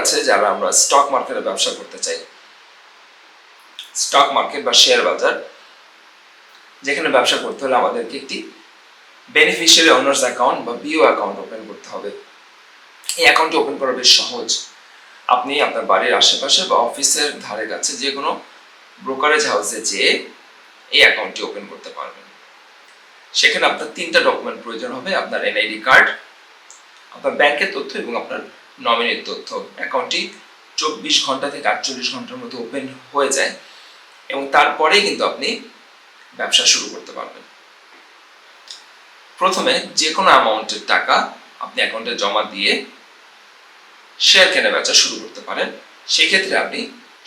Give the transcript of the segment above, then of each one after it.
আছে যারা আমরা স্টক মার্কেটে ব্যবসা করতে চাই। স্টক মার্কেট বা শেয়ার বাজার, যেখানে ব্যবসা করতে হলে আমাদেরকে একটি বেনিফিশিয়ারি অনার্স অ্যাকাউন্ট বা বিও অ্যাকাউন্ট ওপেন করতে হবে। এই অ্যাকাউন্টটি ওপেন করা বেশ সহজ। আপনি আপনার বাড়ির আশেপাশে বা অফিসের ধারে কাছে যে কোনো ব্রোকারেজ হাউসে যেয়ে এই অ্যাকাউন্টটি ওপেন করতে পারবেন। সেখানে আপনার তিনটা ডকুমেন্ট প্রয়োজন হবে, আপনার এনআইডি কার্ড আপনার ব্যাংকের তথ্য এবং আপনার নমিনির তথ্য। অ্যাকাউন্টটি চব্বিশ ঘণ্টা থেকে আটচল্লিশ ঘণ্টার মধ্যে ওপেন হয়ে যায় এবং তারপরেই কিন্তু আপনি ব্যবসা শুরু করতে পারবেন। প্রথমে যে কোনো অ্যামাউন্টের টাকা আপনি অ্যাকাউন্টে জমা দিয়ে শেয়ার কেনা বেচা শুরু করতে পারেন। সেক্ষেত্রে আপনি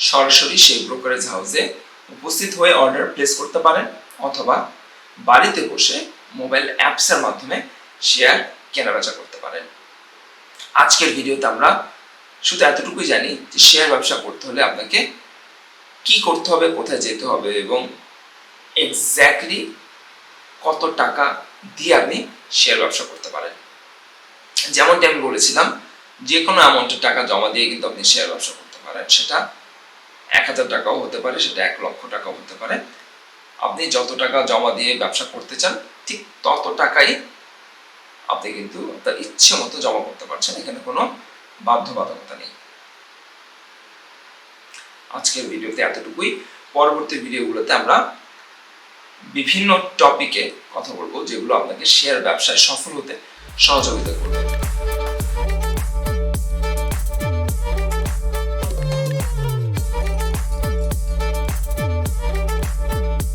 সরাসরি সেই ব্রোকারেজ হাউসে উপস্থিত হয়ে অর্ডার প্লেস করতে পারেন অথবা বাড়িতে বসে মোবাইল অ্যাপসের মাধ্যমে শেয়ার কেনাবেচা করতে পারেন। আজকের ভিডিওতে আমরা শুধু এতটুকুই জানি যে শেয়ার ব্যবসা করতে হলে আপনাকে কি করতে হবে, কোথায় যেতে হবে এবং এক্স্যাক্টলি কত টাকা দিয়ে আপনি শেয়ার ব্যবসা করতে পারেন। যেমনটি আমি বলেছিলাম, যে কোনো অ্যামাউন্টের টাকা জমা দিয়ে কিন্তু আপনি শেয়ার ব্যবসা করতে পারেন। সেটা এক হাজার টাকাও হতে পারে, সেটা এক লক্ষ টাকাও হতে পারে। আপনি যত টাকা জমা দিয়ে ব্যবসা করতে চান, ঠিক তত টাকাই আপনি কিন্তু আপনার ইচ্ছে মতো জমা করতে পারছেন, এখানে কোনো বাধ্যবাধকতা নেই। আজকের ভিডিওতে এতটুকুই। পরবর্তী ভিডিওগুলোতে আমরা বিভিন্ন টপিকে কথা বলব, যেগুলো আপনাকে শেয়ার ব্যবসায় সফল হতে সহযোগিতা করবে।